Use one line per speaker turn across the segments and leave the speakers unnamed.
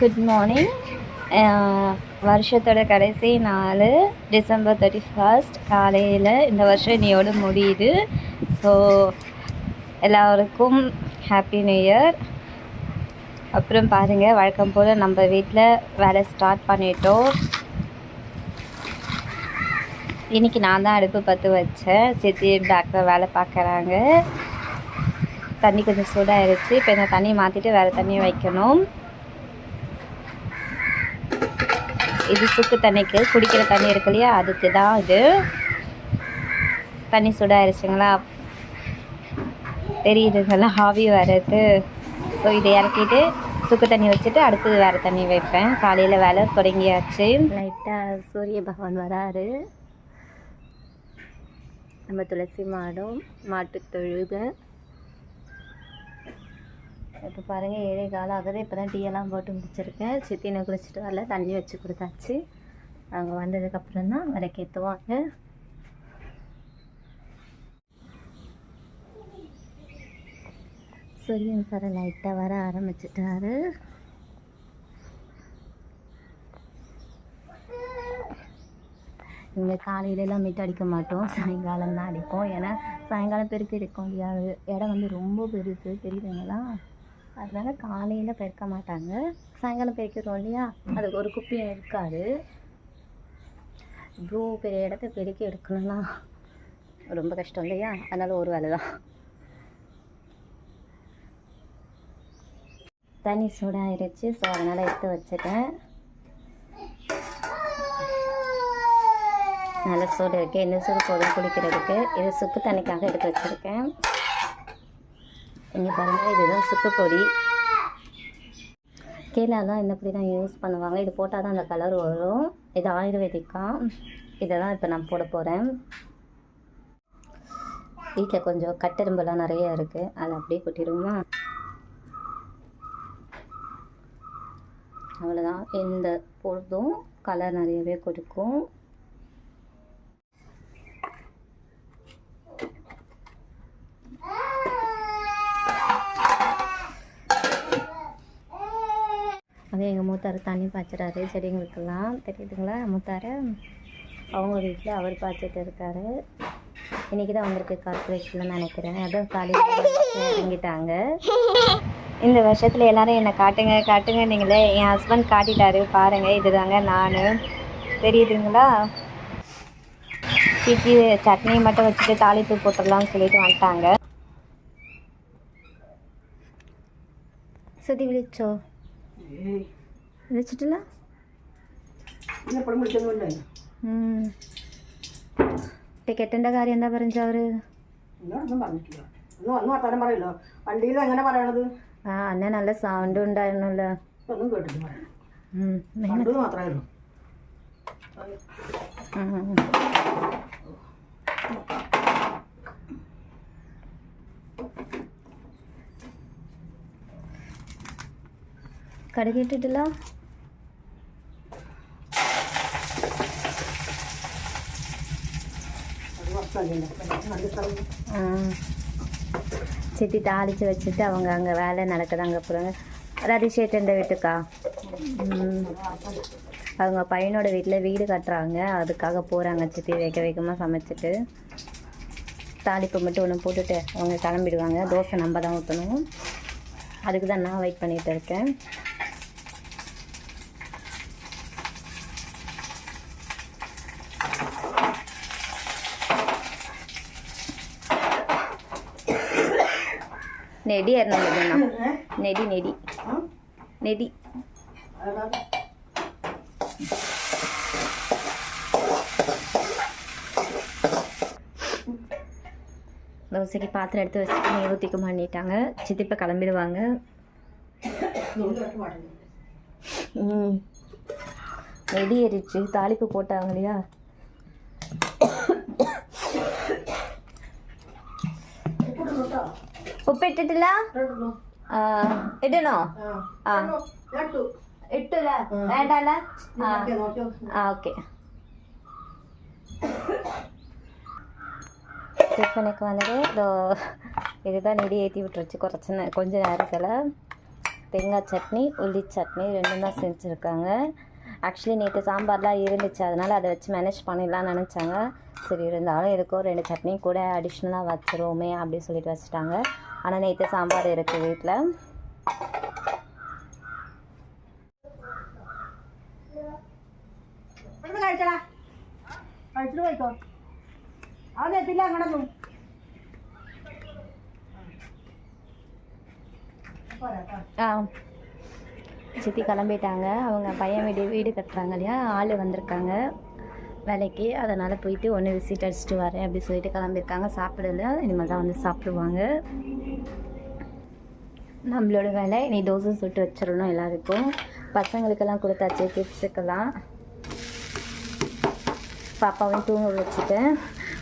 Good morning uh, வருஷத்தோட கடைசி நாள் டிசம்பர் தேர்ட்டி ஃபர்ஸ்ட் காலையில் இந்த வருஷம் இன்னையோடு முடியுது. ஸோ எல்லாருக்கும் ஹாப்பி நியூ இயர் அப்புறம் பாருங்கள் வழக்கம் போல் நம்ம வீட்டில் வேலை ஸ்டார்ட் பண்ணிட்டோம். இன்றைக்கி நான் தான் அடுப்பு பற்ற வச்சேன். சித்தி பேக்கில் வேலை பார்க்குறாங்க. தண்ணி கொஞ்சம் சூடாகிடுச்சு இப்போ இந்த தண்ணி மாற்றிட்டு வேறு தண்ணியை வைக்கணும். இது சுக்கு தண்ணிக்கு குடிக்கிற தண்ணி இருக்கு இல்லையா? அதுக்கு தான் இது. தண்ணி சூடாயிருச்சுங்களா? தெரியுதுங்களா ஆவி வர்றது ஸோ இதை இறக்கிட்டு சுக்கு தண்ணி வச்சுட்டு அடுத்தது வேறு தண்ணி வைப்பேன். காலையில் வேலை தொடங்கியாச்சு. லைட்டாக சூரிய பகவான் வராரு. நம்ம துளசி மாடும் மாட்டு தொழுக. இப்போ பாருங்கள் ஏழை காலம் ஆகுது. இப்போ தான் டீயெல்லாம் போட்டு முடிச்சிருக்கேன். சித்தினை குளிச்சுட்டு வரல. தண்ணி வச்சு கொடுத்தாச்சு. அவங்க வந்ததுக்கப்புறம் தான் விளக்கேற்றுவாங்க சூரியன் சார் லைட்டாக வர ஆரம்பிச்சிட்டாரு. இங்கே காலையிலலாம் மீட் அடிக்க மாட்டோம். சாயங்காலம் தான் அடிப்போம். ஏன்னா சாயங்காலம் பெருக்கி இருக்கும் இல்லையா? இடம் வந்து ரொம்ப பெருசு. தெரியுதுங்களா அதனால் காலையில் பெருக்க மாட்டாங்க. சாயங்காலம் பெருக்கிறோம் இல்லையா? அதுக்கு ஒரு குப்பியும் இருக்காது. இவ்வளோ பெரிய இடத்த பெருக்கி எடுக்கணும்னா ரொம்ப கஷ்டம் இல்லையா? அதனால் ஒரு வேலை தான். தண்ணி சூடாகிருச்சு ஸோ அதனால் எடுத்து வச்சுட்டேன். நல்ல சூடு இருக்குது என்ன சூடு போதும் குளிக்கிறதுக்கு இது சுக்கு தண்ணிக்காக எடுத்து வச்சுருக்கேன். இங்கே பாருங்கள் இதுதான் சுக்குப்பொடி. கீழே தான் இந்த பொடி தான் யூஸ் பண்ணுவாங்க. இது போட்டால் தான் அந்த கலர் வரும். இது ஆயுர்வேதிக்கா. இதை தான் இப்போ நான் போட போகிறேன் வீட்டில் கொஞ்சம் கட்டெரும்பெல்லாம் நிறைய இருக்குது அதை அப்படியே கொட்டிடுவோமா? அவ்வளோதான் இந்த பொழுதும் கலர் நிறையவே கொடுக்கும் அதே எங்கள் மூத்தார் தண்ணி பாய்ச்சுறாரு செடிங்களுக்கெல்லாம். தெரியுதுங்களா? மூத்தார் அவங்க வீட்டில் அவர் பாய்ச்சிட்டு இருக்காரு. இன்றைக்கி தான் வந்திருக்கு கார்பரேஷனில் நினைக்கிறேன். அதான் காலையில் இறங்கிட்டாங்க இந்த வருஷத்தில் எல்லோரும் என்னை காட்டுங்க காட்டுங்க நீங்களே. என் ஹஸ்பண்ட் காட்டிட்டாரு. பாருங்கள் இதுதாங்க நான். தெரியுதுங்களா? சிக்கி சட்னி மட்டும் வச்சுட்டு தாளிப்பு போட்டுடலாம்னு சொல்லிட்டு வந்துட்டாங்க. சுதி விழிச்சோ? വെച്ചിട്ടില്ല? ടിക്കറ്റിന്റെ കാര്യം എന്താ പറഞ്ഞ
അവർ? എങ്ങനെ
ആ അന്നെ നല്ല സൗണ്ട് ഉണ്ടായിരുന്നല്ലോ.
ഒന്നും കേട്ടില്ല
കടുകിട്ടിട്ടില്ല சித்தி தாளித்து வச்சுட்டு அவங்க அங்கே வேலை நடக்குது அங்கே போகிறாங்க ரதிஷேட்டண்ட வீட்டுக்கா? அவங்க பையனோட வீட்டில் வீடு கட்டுறாங்க. அதுக்காக போகிறாங்க சித்தி. வேக வேகமாக சமைச்சிட்டு. தாளிப்பு மட்டும் ஒன்று போட்டுட்டு அவங்க கிளம்பிடுவாங்க. தோசை நம்ம தான் ஊற்றணும் அதுக்கு தான் நான் வெயிட் பண்ணிகிட்டு இருக்கேன். நெடி இறந்தண்ணா நெடி நெடி நெடி சரி பாத்திரம் எடுத்து வச்சுட்டு நெய் ஊற்றிக்க பண்ணிட்டாங்க சித்திப்பை கிளம்பிடுவாங்க நெடி எரிச்சு தாளிப்பு போட்டாங்க இல்லையா ഉപ്പിട്ടിട്ടില്ല ഇടണോ
ആ
ഇട്ടില്ല വേണ്ടല്ല ആ ഓക്കെ டிஃபனுக்கு வந்துட்டு இதோ இதுதான் நெடி ஏற்றி விட்டுருச்சு. குறைச்சி கொஞ்ச நேரத்தில். தேங்காய் சட்னி உள்ளி சட்னி ரெண்டும் தான் செஞ்சுருக்காங்க. ஆக்சுவலி நேற்று சாம்பார்லாம் இருந்துச்சு. அதனால் அதை வச்சு மேனேஜ் பண்ணிடலான்னு நினச்சாங்க. சரி இருந்தாலும் எதுக்கோ ரெண்டு சட்னி கூட அடிஷ்னலாக வச்சுருவோமே அப்படின்னு சொல்லிட்டு வச்சுட்டாங்க. ஆனால் நேற்று சாம்பார் இருக்குது வீட்டில்
ഇവിടുന്ന് കഴിച്ചടാ കഴിച്ചിട്ട് പോയിക്കോ അത് എത്തില്ല അങ്ങോട്ടൊന്നും
ஆ சித்தி கிளம்பிட்டாங்க அவங்க பையன் வீடு வீடு கட்டுறாங்க இல்லையா ஆள் வந்திருக்காங்க வேலைக்கு. அதனால் போயிட்டு ஒன்று விசிட் அடிச்சுட்டு வரேன். அப்படி சொல்லிட்டு கிளம்பியிருக்காங்க. சாப்பிடல. இனிமேல் தான் வந்து சாப்பிடுவாங்க. நம்மளோட வேலை நீ தோசை சுட்டு வச்சிடணும் எல்லாருக்கும். பசங்களுக்கெல்லாம் கொடுத்தாச்சு கிட்ஸுக்கெல்லாம் பாப்பாவும் தூங்க வச்சுட்டேன்.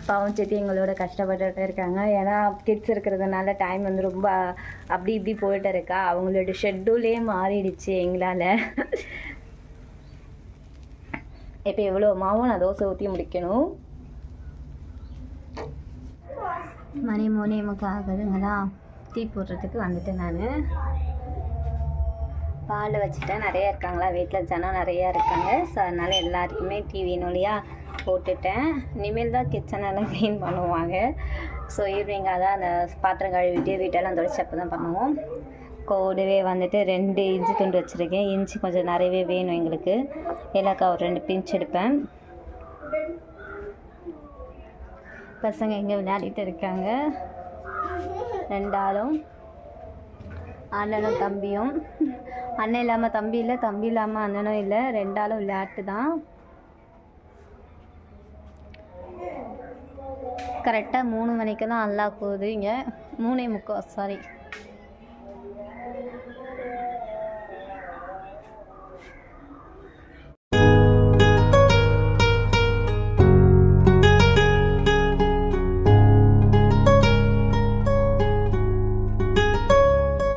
பாவம் செட்டி எங்களோட கஷ்டப்பட்டுகிட்டே இருக்காங்க. ஏன்னா கிட்ஸ் இருக்கிறதுனால டைம் வந்து ரொம்ப அப்படி இப்படி போயிட்டு இருக்கா. அவங்களோட ஷெட்யூலே மாறிடுச்சு எங்களால். இப்போ எவ்வளோ மாவும் நான் தோசை ஊற்றி முடிக்கணும்? மணி மூணே முக்கால் ஆகுதுங்களா டீ போடுறதுக்கு வந்துட்டேன் நான். பால் வச்சுட்டேன். நிறையா இருக்காங்களா? வீட்டில் ஜனம் நிறையா இருக்காங்க. ஸோ அதனால் எல்லாருக்குமே டீ வேணும் இல்லையா? போட்டுட்டேன். இனிமேல் தான் கிச்சனெல்லாம் க்ளீன் பண்ணுவாங்க. ஸோ ஈவினிங்காக தான் அந்த பாத்திரம் கழுவிட்டு வீட்டெல்லாம் தொடச்சி அப்போ தான் பண்ணுவோம். கூடவே வந்துட்டு ரெண்டு இஞ்சி துண்டு வச்சுருக்கேன். இஞ்சி கொஞ்சம் நிறையவே வேணும் எங்களுக்கு. ஏலக்காய் ஒரு ரெண்டு பிஞ்ச் எடுப்பேன். பசங்க இங்கே விளையாடிட்டு இருக்காங்க. ரெண்டாலும் அண்ணனும் தம்பியும். அண்ணன் இல்லாமல் தம்பி இல்லை தம்பி இல்லாமல் அண்ணனும் இல்லை. ரெண்டாலும் விளையாட்டு தான். கரெக்டாக மூணு மணிக்கு தான் அல்லா கூதுங்க மூணே முக்கால் சாரி